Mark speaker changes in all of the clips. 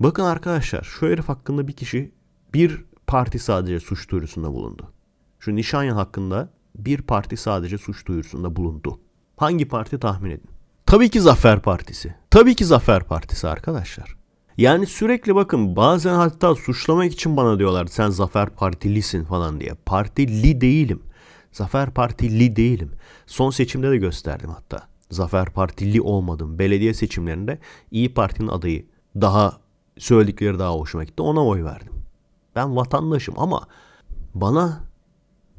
Speaker 1: Bakın arkadaşlar şu herif hakkında bir kişi bir parti sadece suç duyurusunda bulundu. Şu Nişanyan hakkında bir parti sadece suç duyurusunda bulundu. Hangi parti tahmin edin? Tabii ki Zafer Partisi. Tabii ki Zafer Partisi arkadaşlar. Yani sürekli bakın bazen hatta suçlamak için bana diyorlar sen Zafer Partilisin falan diye. Partili değilim. Zafer Partili değilim. Son seçimde de gösterdim hatta. Zafer Partili olmadım. Belediye seçimlerinde İyi Parti'nin adayı daha söyledikleri daha hoşuma gitti. Ona oy verdim. Ben vatandaşım ama bana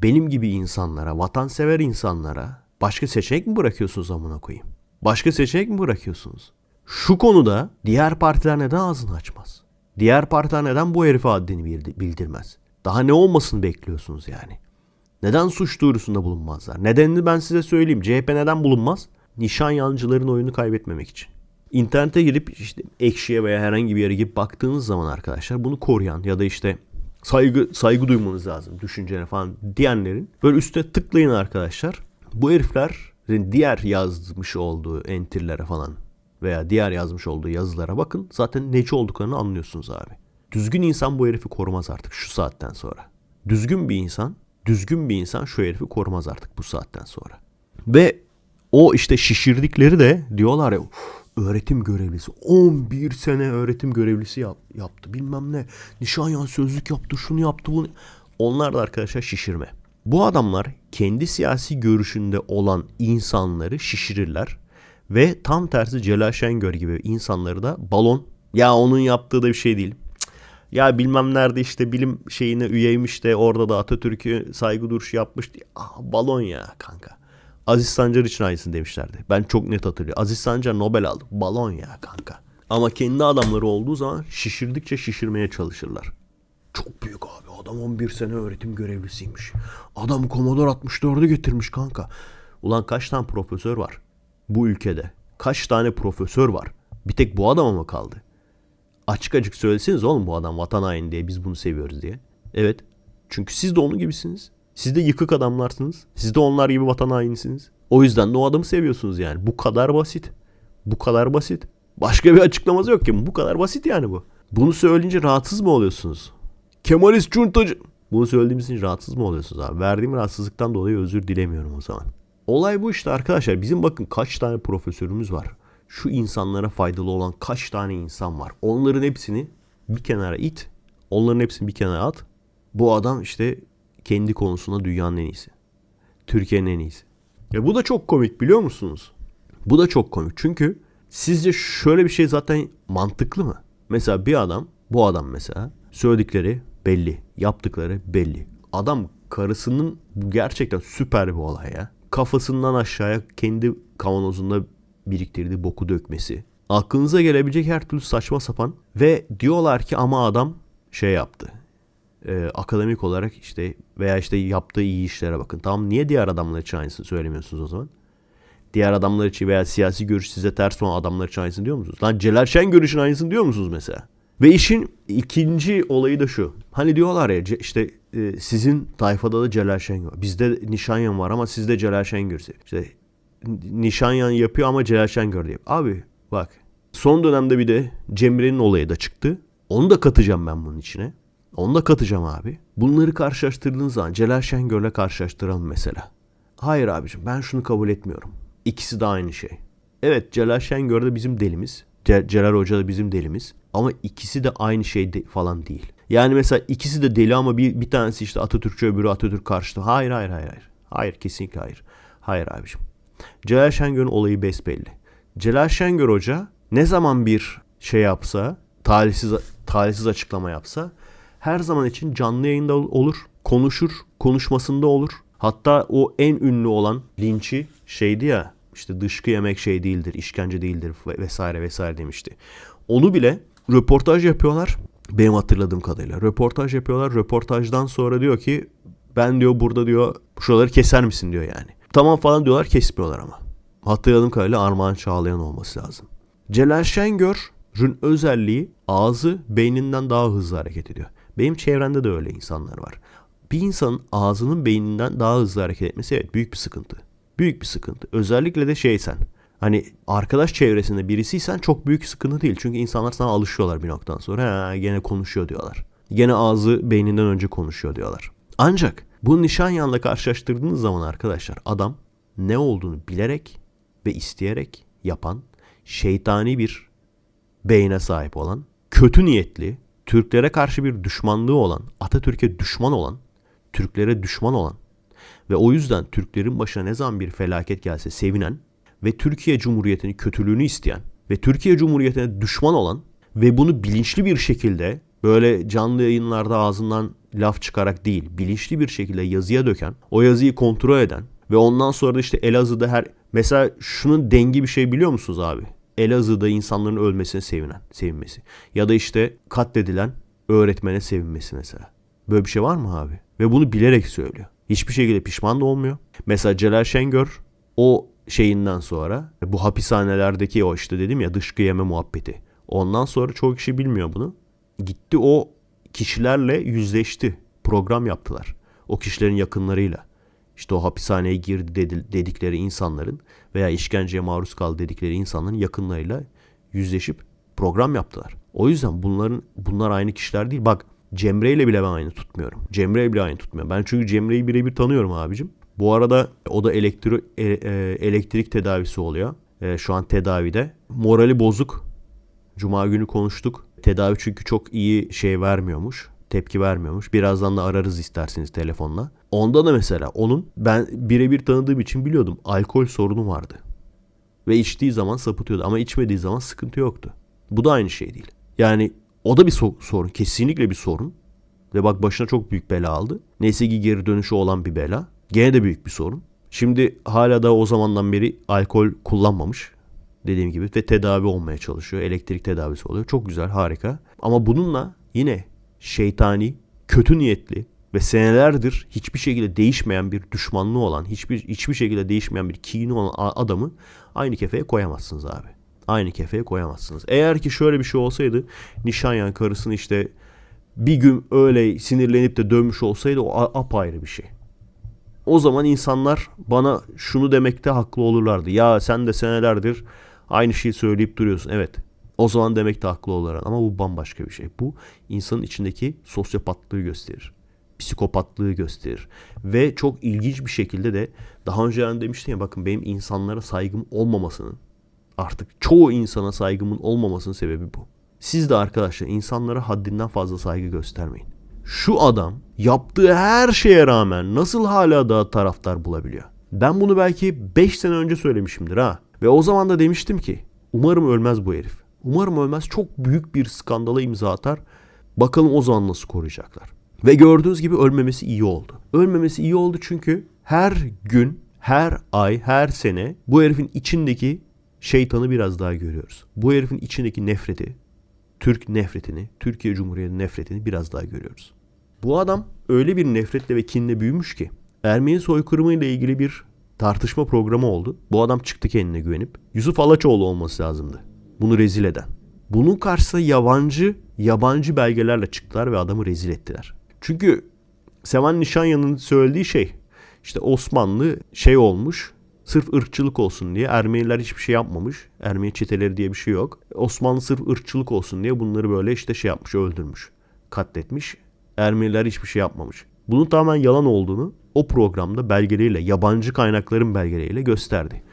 Speaker 1: benim gibi insanlara, vatansever insanlara başka seçenek mi bırakıyorsunuz amına koyayım? Başka seçenek mi bırakıyorsunuz? Şu konuda diğer partiler neden ağzını açmaz? Diğer partiler neden bu herife haddini bildirmez? Daha ne olmasını bekliyorsunuz yani? Neden suç duyurusunda bulunmazlar? Nedenini ben size söyleyeyim. CHP neden bulunmaz? Nişan yancıların oyunu kaybetmemek için. İnternete girip işte ekşiye veya herhangi bir yere girip baktığınız zaman arkadaşlar bunu koruyan ya da işte saygı saygı duymanız lazım düşüncene falan diyenlerin böyle üstte tıklayın arkadaşlar. Bu heriflerin diğer yazmış olduğu entirlere falan veya diğer yazmış olduğu yazılara bakın. Zaten neci olduklarını anlıyorsunuz abi. Düzgün insan bu herifi korumaz artık şu saatten sonra. Düzgün bir insan, düzgün bir insan şu herifi korumaz artık bu saatten sonra. Ve o işte şişirdikleri de diyorlar ya öğretim görevlisi 11 sene öğretim görevlisi yap, yaptı bilmem ne nişanyan sözlük yaptı şunu yaptı bunu onlar da arkadaşlar şişirme. Bu adamlar kendi siyasi görüşünde olan insanları şişirirler ve tam tersi Celal Şengör gibi insanları da balon ya onun yaptığı da bir şey değil. Ya bilmem nerede işte bilim şeyine üyeymiş de orada da Atatürk'ü saygı duruşu yapmış diye. Ah, balon ya kanka. Aziz Sancar için aynısını demişlerdi. Ben çok net hatırlıyorum. Aziz Sancar Nobel aldı. Balon ya kanka. Ama kendi adamları olduğu zaman şişirdikçe şişirmeye çalışırlar. Çok büyük abi. Adam 11 sene öğretim görevlisiymiş. Adam Commodore 64'ü getirmiş kanka. Ulan kaç tane profesör var bu ülkede? Kaç tane profesör var? Bir tek bu adama mı kaldı? Açık açık söyleseniz oğlum bu adam vatan haini diye biz bunu seviyoruz diye. Evet. Çünkü siz de onun gibisiniz. Siz de yıkık adamlarsınız. Siz de onlar gibi vatan hainisiniz. O yüzden de o adamı seviyorsunuz yani. Bu kadar basit. Bu kadar basit. Başka bir açıklaması yok ki. Bu kadar basit yani bu. Bunu söyleyince rahatsız mı oluyorsunuz? Kemalist cuntacı. Bunu söylediğimiz için rahatsız mı oluyorsunuz abi? Verdiğim rahatsızlıktan dolayı özür dilemiyorum o zaman. Olay bu işte arkadaşlar. Bizim bakın kaç tane profesörümüz var. Şu insanlara faydalı olan kaç tane insan var. Onların hepsini bir kenara it. Onların hepsini bir kenara at. Bu adam işte kendi konusunda dünyanın en iyisi. Türkiye'nin en iyisi. Ya bu da çok komik biliyor musunuz? Bu da çok komik. Çünkü sizce şöyle bir şey zaten mantıklı mı? Mesela bir adam, bu adam mesela söyledikleri belli, yaptıkları belli. Adam karısının bu gerçekten süper bir olay ya. Kafasından aşağıya kendi kavanozunda biriktirdiği boku dökmesi. Aklınıza gelebilecek her türlü saçma sapan ve diyorlar ki ama adam şey yaptı e, akademik olarak işte veya işte yaptığı iyi işlere bakın. Tamam niye diğer adamlar için aynısını söylemiyorsunuz o zaman? Diğer adamlar için veya siyasi görüş size ters olan adamlar için aynısını diyor musunuz? Lan Celal Şen görüşün aynısını diyor musunuz mesela? Ve işin ikinci olayı da şu. Hani diyorlar ya işte e, sizin tayfada da Celal Şengör. Bizde Nişanyan var ama sizde Celal Şengör. İşte Nişanyan yapıyor ama Celal Şengör diye. Abi bak son dönemde bir de Cemre'nin olayı da çıktı. Onu da katacağım ben bunun içine. Onu da katacağım abi. Bunları karşılaştırdığın zaman Celal Şengör'le karşılaştıralım mesela. Hayır abicim ben şunu kabul etmiyorum. İkisi de aynı şey. Evet Celal Şengör de bizim delimiz. Ce- Celal Hoca da bizim delimiz. Ama ikisi de aynı şey de- falan değil. Yani mesela ikisi de deli ama bir, bir tanesi işte Atatürkçü öbürü Atatürk karşıtı. Hayır hayır hayır hayır. Hayır kesinlikle hayır. Hayır abicim. Celal Şengör'ün olayı besbelli. Celal Şengör Hoca ne zaman bir şey yapsa, talihsiz, talihsiz açıklama yapsa her zaman için canlı yayında olur. Konuşur. Konuşmasında olur. Hatta o en ünlü olan linçi şeydi ya işte dışkı yemek şey değildir, işkence değildir vesaire vesaire demişti. Onu bile röportaj yapıyorlar. Benim hatırladığım kadarıyla. Röportaj yapıyorlar. Röportajdan sonra diyor ki ben diyor burada diyor şuraları keser misin diyor yani. Tamam falan diyorlar kesmiyorlar ama. Hatırladığım kadarıyla Armağan Çağlayan olması lazım. Celal Şengör'ün özelliği ağzı beyninden daha hızlı hareket ediyor. Benim çevremde de öyle insanlar var. Bir insanın ağzının beyninden daha hızlı hareket etmesi evet büyük bir sıkıntı. Büyük bir sıkıntı. Özellikle de şey sen. Hani arkadaş çevresinde birisiysen çok büyük sıkıntı değil. Çünkü insanlar sana alışıyorlar bir noktadan sonra. Ha, gene konuşuyor diyorlar. Gene ağzı beyninden önce konuşuyor diyorlar. Ancak bu Nişanyan'la karşılaştırdığınız zaman arkadaşlar adam ne olduğunu bilerek ve isteyerek yapan şeytani bir beyne sahip olan, kötü niyetli, Türklere karşı bir düşmanlığı olan, Atatürk'e düşman olan, Türklere düşman olan ve o yüzden Türklerin başına ne zaman bir felaket gelse sevinen ve Türkiye Cumhuriyeti'nin kötülüğünü isteyen ve Türkiye Cumhuriyeti'ne düşman olan ve bunu bilinçli bir şekilde böyle canlı yayınlarda ağzından laf çıkarak değil, bilinçli bir şekilde yazıya döken, o yazıyı kontrol eden ve ondan sonra da işte Elazığ'da her mesela şunun dengi bir şey biliyor musunuz abi? Elazığ'da insanların ölmesine sevinen, sevinmesi. Ya da işte katledilen öğretmene sevinmesi mesela. Böyle bir şey var mı abi? Ve bunu bilerek söylüyor. Hiçbir şekilde pişman da olmuyor. Mesela Celal Şengör o şeyinden sonra bu hapishanelerdeki o işte dedim ya dışkı yeme muhabbeti. Ondan sonra çok kişi bilmiyor bunu. Gitti o kişilerle yüzleşti. Program yaptılar. O kişilerin yakınlarıyla. İşte o hapishaneye girdi dedikleri insanların veya işkenceye maruz kaldı dedikleri insanların yakınlarıyla yüzleşip program yaptılar. O yüzden bunların bunlar aynı kişiler değil. Bak Cemre ile bile ben aynı tutmuyorum. Cemre bile aynı tutmuyorum. Ben çünkü Cemre'yi birebir tanıyorum abicim. Bu arada o da elektri, e, e, elektrik tedavisi oluyor. E, şu an tedavide. Morali bozuk. Cuma günü konuştuk. Tedavi çünkü çok iyi şey vermiyormuş. Tepki vermiyormuş. Birazdan da ararız isterseniz telefonla. Onda da mesela onun ben birebir tanıdığım için biliyordum. Alkol sorunu vardı. Ve içtiği zaman sapıtıyordu ama içmediği zaman sıkıntı yoktu. Bu da aynı şey değil. Yani o da bir so- sorun. Kesinlikle bir sorun. Ve bak başına çok büyük bela aldı. Neyse ki geri dönüşü olan bir bela. Gene de büyük bir sorun. Şimdi hala da o zamandan beri alkol kullanmamış. Dediğim gibi ve tedavi olmaya çalışıyor. Elektrik tedavisi oluyor. Çok güzel, harika. Ama bununla yine şeytani, kötü niyetli ve senelerdir hiçbir şekilde değişmeyen bir düşmanlığı olan, hiçbir hiçbir şekilde değişmeyen bir kini olan adamı aynı kefeye koyamazsınız abi. Aynı kefeye koyamazsınız. Eğer ki şöyle bir şey olsaydı Nişanyan karısını işte bir gün öyle sinirlenip de dönmüş olsaydı o apayrı bir şey. O zaman insanlar bana şunu demekte haklı olurlardı. Ya sen de senelerdir aynı şeyi söyleyip duruyorsun. Evet. O zaman demekte haklı olurlar. Ama bu bambaşka bir şey. Bu insanın içindeki sosyopatlığı gösterir. Psikopatlığı gösterir. Ve çok ilginç bir şekilde de daha önce demiştim ya bakın benim insanlara saygım olmamasının artık çoğu insana saygımın olmamasının sebebi bu. Siz de arkadaşlar insanlara haddinden fazla saygı göstermeyin. Şu adam yaptığı her şeye rağmen nasıl hala daha taraftar bulabiliyor? Ben bunu belki 5 sene önce söylemişimdir ha. Ve o zaman da demiştim ki umarım ölmez bu herif. Umarım ölmez çok büyük bir skandala imza atar. Bakalım o zaman nasıl koruyacaklar. Ve gördüğünüz gibi ölmemesi iyi oldu. Ölmemesi iyi oldu çünkü her gün, her ay, her sene bu herifin içindeki şeytanı biraz daha görüyoruz. Bu herifin içindeki nefreti, Türk nefretini, Türkiye Cumhuriyeti nefretini biraz daha görüyoruz. Bu adam öyle bir nefretle ve kinle büyümüş ki Ermeni soykırımı ile ilgili bir tartışma programı oldu. Bu adam çıktı kendine güvenip. Yusuf Alaçoğlu olması lazımdı. Bunu rezil eden. Bunun karşısında yabancı yabancı belgelerle çıktılar ve adamı rezil ettiler. Çünkü Sevan Nişanyan'ın söylediği şey işte Osmanlı şey olmuş sırf ırkçılık olsun diye Ermeniler hiçbir şey yapmamış. Ermeni çeteleri diye bir şey yok. Osmanlı sırf ırkçılık olsun diye bunları böyle işte şey yapmış, öldürmüş, katletmiş. Ermeniler hiçbir şey yapmamış. Bunun tamamen yalan olduğunu o programda belgeleriyle, yabancı kaynakların belgeleriyle gösterdi.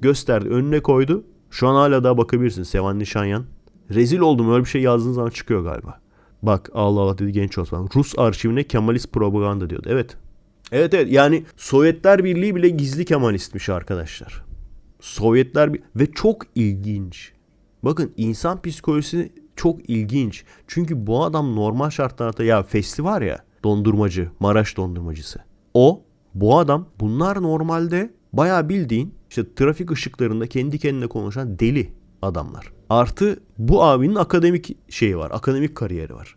Speaker 1: Gösterdi, önüne koydu. Şu an hala daha bakabilirsin Sevan Nişanyan. Rezil oldum öyle bir şey yazdığın zaman çıkıyor galiba. Bak Allah Allah dedi genç Osman. Rus arşivine Kemalist propaganda diyordu. Evet Evet evet yani Sovyetler Birliği bile gizli Kemalistmiş arkadaşlar. Sovyetler ve çok ilginç. Bakın insan psikolojisi çok ilginç. Çünkü bu adam normal şartlarda ya Fesli var ya dondurmacı, Maraş dondurmacısı. O bu adam bunlar normalde bayağı bildiğin işte trafik ışıklarında kendi kendine konuşan deli adamlar. Artı bu abinin akademik şeyi var. Akademik kariyeri var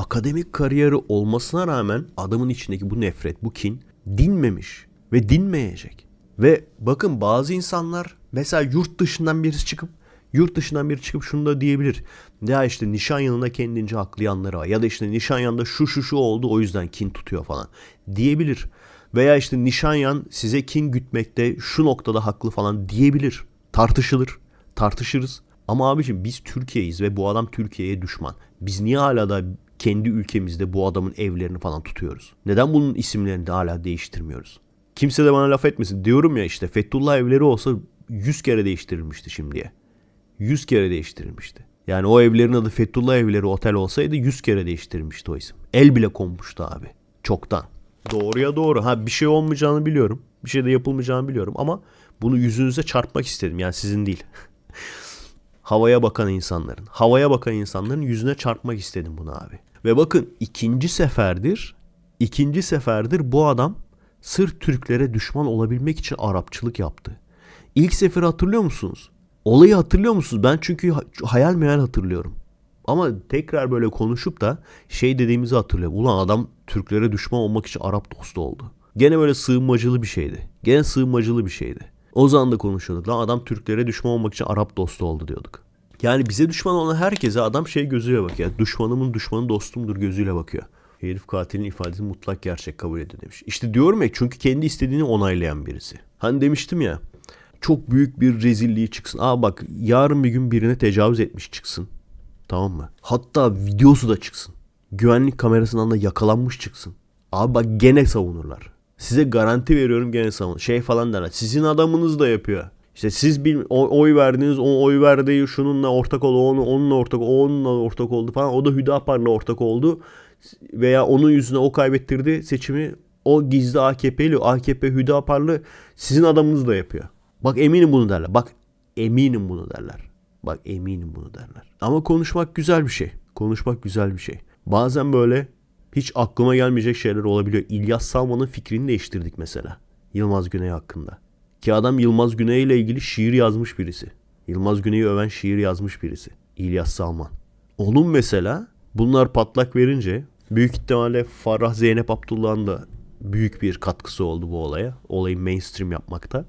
Speaker 1: akademik kariyeri olmasına rağmen adamın içindeki bu nefret, bu kin dinmemiş ve dinmeyecek. Ve bakın bazı insanlar mesela yurt dışından birisi çıkıp yurt dışından biri çıkıp şunu da diyebilir. Ya işte nişan yanında kendince haklı yanları var. Ya da işte nişan yanında şu şu şu oldu o yüzden kin tutuyor falan diyebilir. Veya işte nişanyan size kin gütmekte şu noktada haklı falan diyebilir. Tartışılır. Tartışırız. Ama abiciğim biz Türkiye'yiz ve bu adam Türkiye'ye düşman. Biz niye hala da kendi ülkemizde bu adamın evlerini falan tutuyoruz? Neden bunun isimlerini de hala değiştirmiyoruz? Kimse de bana laf etmesin. Diyorum ya işte Fethullah evleri olsa 100 kere değiştirilmişti şimdiye. 100 kere değiştirilmişti. Yani o evlerin adı Fethullah evleri otel olsaydı 100 kere değiştirilmişti o isim. El bile konmuştu abi. Çoktan. Doğruya doğru. Ha bir şey olmayacağını biliyorum. Bir şey de yapılmayacağını biliyorum ama bunu yüzünüze çarpmak istedim. Yani sizin değil. havaya bakan insanların, havaya bakan insanların yüzüne çarpmak istedim bunu abi. Ve bakın ikinci seferdir, ikinci seferdir bu adam sırf Türklere düşman olabilmek için Arapçılık yaptı. İlk seferi hatırlıyor musunuz? Olayı hatırlıyor musunuz? Ben çünkü hayal meyal hatırlıyorum. Ama tekrar böyle konuşup da şey dediğimizi hatırlıyorum. Ulan adam Türklere düşman olmak için Arap dostu oldu. Gene böyle sığınmacılı bir şeydi. Gene sığınmacılı bir şeydi. O zaman da konuşuyorduk. Lan adam Türklere düşman olmak için Arap dostu oldu diyorduk. Yani bize düşman olan herkese adam şey gözüyle bakıyor. Düşmanımın düşmanı dostumdur gözüyle bakıyor. Herif katilin ifadesini mutlak gerçek kabul ediyor demiş. İşte diyorum ya çünkü kendi istediğini onaylayan birisi. Hani demiştim ya çok büyük bir rezilliği çıksın. Aa bak yarın bir gün birine tecavüz etmiş çıksın. Tamam mı? Hatta videosu da çıksın. Güvenlik kamerasından da yakalanmış çıksın. Abi bak gene savunurlar. Size garanti veriyorum gene savun. Şey falan derler. Sizin adamınız da yapıyor. İşte siz bir oy verdiniz, o oy verdiği şununla ortak oldu, onu onunla ortak, o onunla ortak oldu falan. O da Hüdapar'la ortak oldu. Veya onun yüzüne o kaybettirdi seçimi. O gizli AKP'li, AKP Hüdaparlı sizin adamınız da yapıyor. Bak eminim bunu derler. Bak eminim bunu derler. Bak eminim bunu derler. Ama konuşmak güzel bir şey. Konuşmak güzel bir şey. Bazen böyle hiç aklıma gelmeyecek şeyler olabiliyor. İlyas Salman'ın fikrini değiştirdik mesela. Yılmaz Güney hakkında. Ki adam Yılmaz Güney ile ilgili şiir yazmış birisi. Yılmaz Güney'i öven şiir yazmış birisi. İlyas Salman. Onun mesela bunlar patlak verince büyük ihtimalle Farah Zeynep Abdullah'ın da büyük bir katkısı oldu bu olaya. Olayı mainstream yapmakta.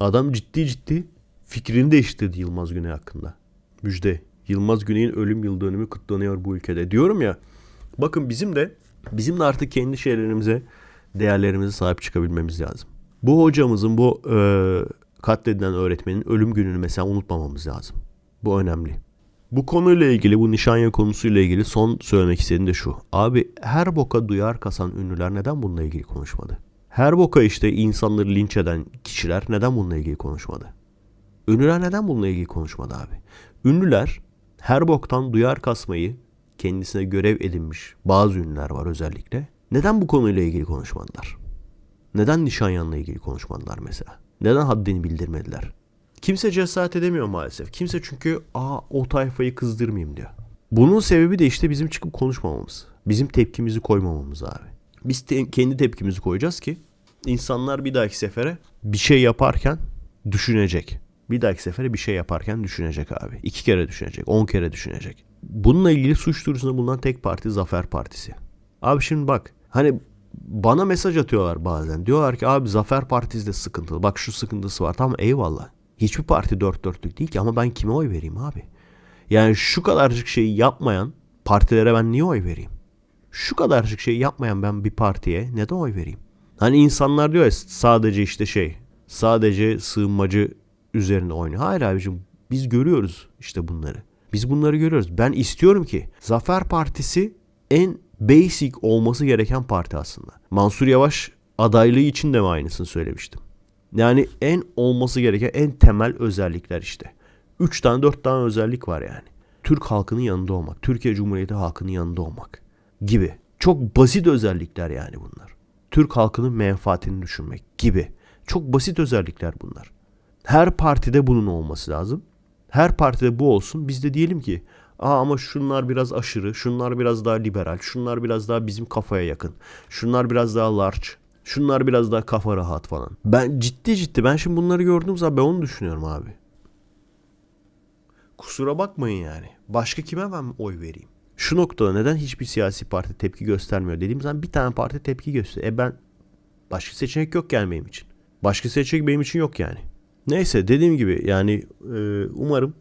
Speaker 1: Adam ciddi ciddi fikrini değiştirdi Yılmaz Güney hakkında. Müjde. Yılmaz Güney'in ölüm yıl dönümü kutlanıyor bu ülkede. Diyorum ya bakın bizim de bizim de artık kendi şeylerimize değerlerimize sahip çıkabilmemiz lazım. Bu hocamızın bu e, katledilen öğretmenin ölüm gününü mesela unutmamamız lazım. Bu önemli. Bu konuyla ilgili, bu nişanya konusuyla ilgili son söylemek istediğim de şu. Abi her boka duyar kasan ünlüler neden bununla ilgili konuşmadı? Her boka işte insanları linç eden kişiler neden bununla ilgili konuşmadı? Ünlüler neden bununla ilgili konuşmadı abi? Ünlüler her boktan duyar kasmayı kendisine görev edinmiş bazı ünlüler var özellikle. Neden bu konuyla ilgili konuşmadılar? Neden Nişanyan'la ilgili konuşmadılar mesela? Neden haddini bildirmediler? Kimse cesaret edemiyor maalesef. Kimse çünkü aa o tayfayı kızdırmayayım diyor. Bunun sebebi de işte bizim çıkıp konuşmamamız. Bizim tepkimizi koymamamız abi. Biz te- kendi tepkimizi koyacağız ki insanlar bir dahaki sefere bir şey yaparken düşünecek. Bir dahaki sefere bir şey yaparken düşünecek abi. İki kere düşünecek, on kere düşünecek. Bununla ilgili suç duyurusunda bulunan tek parti Zafer Partisi. Abi şimdi bak hani bana mesaj atıyorlar bazen. Diyorlar ki abi Zafer Partisi de sıkıntılı. Bak şu sıkıntısı var. Tamam eyvallah. Hiçbir parti dört dörtlük değil ki ama ben kime oy vereyim abi? Yani şu kadarcık şeyi yapmayan partilere ben niye oy vereyim? Şu kadarcık şeyi yapmayan ben bir partiye neden oy vereyim? Hani insanlar diyor ya sadece işte şey sadece sığınmacı üzerine oynuyor. Hayır abicim biz görüyoruz işte bunları. Biz bunları görüyoruz. Ben istiyorum ki Zafer Partisi en basic olması gereken parti aslında. Mansur Yavaş adaylığı için de mi aynısını söylemiştim. Yani en olması gereken en temel özellikler işte. 3 tane 4 tane özellik var yani. Türk halkının yanında olmak, Türkiye Cumhuriyeti halkının yanında olmak gibi. Çok basit özellikler yani bunlar. Türk halkının menfaatini düşünmek gibi. Çok basit özellikler bunlar. Her partide bunun olması lazım. Her partide bu olsun. Biz de diyelim ki Aa ama şunlar biraz aşırı, şunlar biraz daha liberal, şunlar biraz daha bizim kafaya yakın. Şunlar biraz daha large, şunlar biraz daha kafa rahat falan. Ben ciddi ciddi ben şimdi bunları gördüğüm zaman ben onu düşünüyorum abi. Kusura bakmayın yani. Başka kime ben oy vereyim? Şu noktada neden hiçbir siyasi parti tepki göstermiyor dediğim zaman bir tane parti tepki gösteriyor. E ben başka seçenek yok benim için. Başka seçenek benim için yok yani. Neyse dediğim gibi yani e, umarım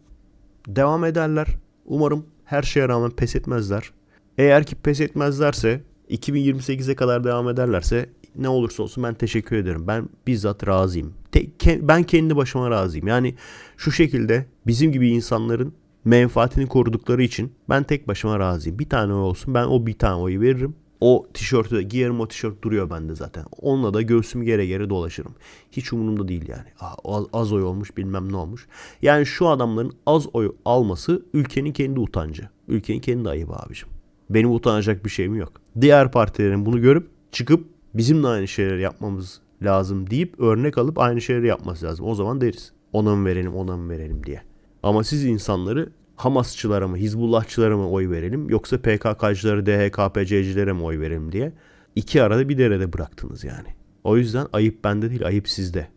Speaker 1: devam ederler. Umarım her şeye rağmen pes etmezler. Eğer ki pes etmezlerse 2028'e kadar devam ederlerse ne olursa olsun ben teşekkür ederim. Ben bizzat razıyım. Te- ke- ben kendi başıma razıyım. Yani şu şekilde bizim gibi insanların menfaatini korudukları için ben tek başıma razıyım. Bir tane oy olsun ben o bir tane oyu veririm. O tişörtü giyerim o tişört duruyor bende zaten. Onunla da göğsümü gere gere dolaşırım. Hiç umurumda değil yani. Aa, az, az oy olmuş bilmem ne olmuş. Yani şu adamların az oy alması ülkenin kendi utancı. Ülkenin kendi ayıbı abicim. Benim utanacak bir şeyim yok. Diğer partilerin bunu görüp çıkıp bizim de aynı şeyleri yapmamız lazım deyip örnek alıp aynı şeyleri yapması lazım. O zaman deriz. Ona mı verelim ona mı verelim diye. Ama siz insanları Hamasçılara mı, Hizbullahçılara mı oy verelim yoksa PKK'cılara, DHKPC'cilere mi oy verelim diye iki arada bir derede bıraktınız yani. O yüzden ayıp bende değil, ayıp sizde.